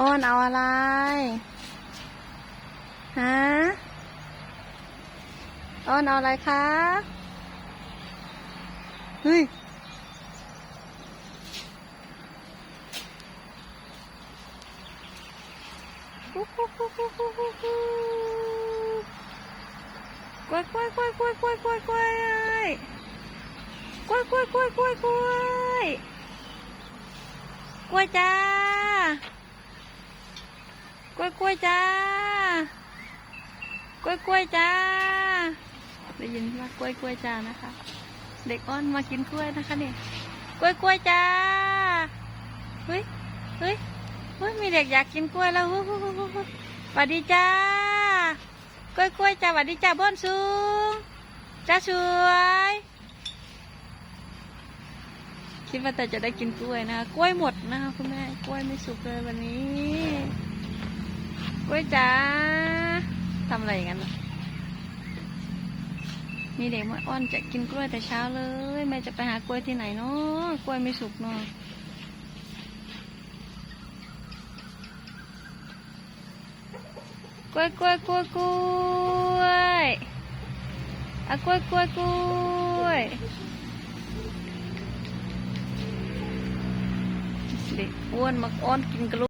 อ้อนเอาอะไร ฮะ อ้อนเอาอะไรคะ เฮ้ย กล้วยกล้วยกล้วยกล้วยกล้วยกล้วยกล้วยกล้วยกล้วยกล้วยกล้วยกล้วยกวยจ้า ล้วยกล้วยจ้ากล้วยกล้วยจ้าได้ยินว่ากล้วยกล้วยจ้านะคะ เด็กอ้อนมากินกล้วยนะคะเนี่ยกล้วยกล้วยจ้าเฮ้ยเฮ้ยเฮ้ยมีเด็กอยากกินกล้วยแล้วฮู้ฮู้ฮู้สวัสดีจ้ากล้วยกล้วยจ้าสวัสดีจ้าบ้านสูงจ้าสวยคิดว่าแต่จะได้กินกล้วยนะคะกล้วยหมดนะคะคุณแม่กล้วยไม่สุกเลยวันนี้ กล้วยจ้าทำอะไรอย่างนั้นนะมีเด็กมาอ้อนจะกินกล้วยแต่เช้าเลยแม่จะไปหากล้วยที่ไหนเนาะกล้วยไม่สุกเนาะกล้วยกล้วยกล้วยกล้วยอะกล้วยกล้วยกล้วยเด็กอ้วนมาอ้อนกินกล้วย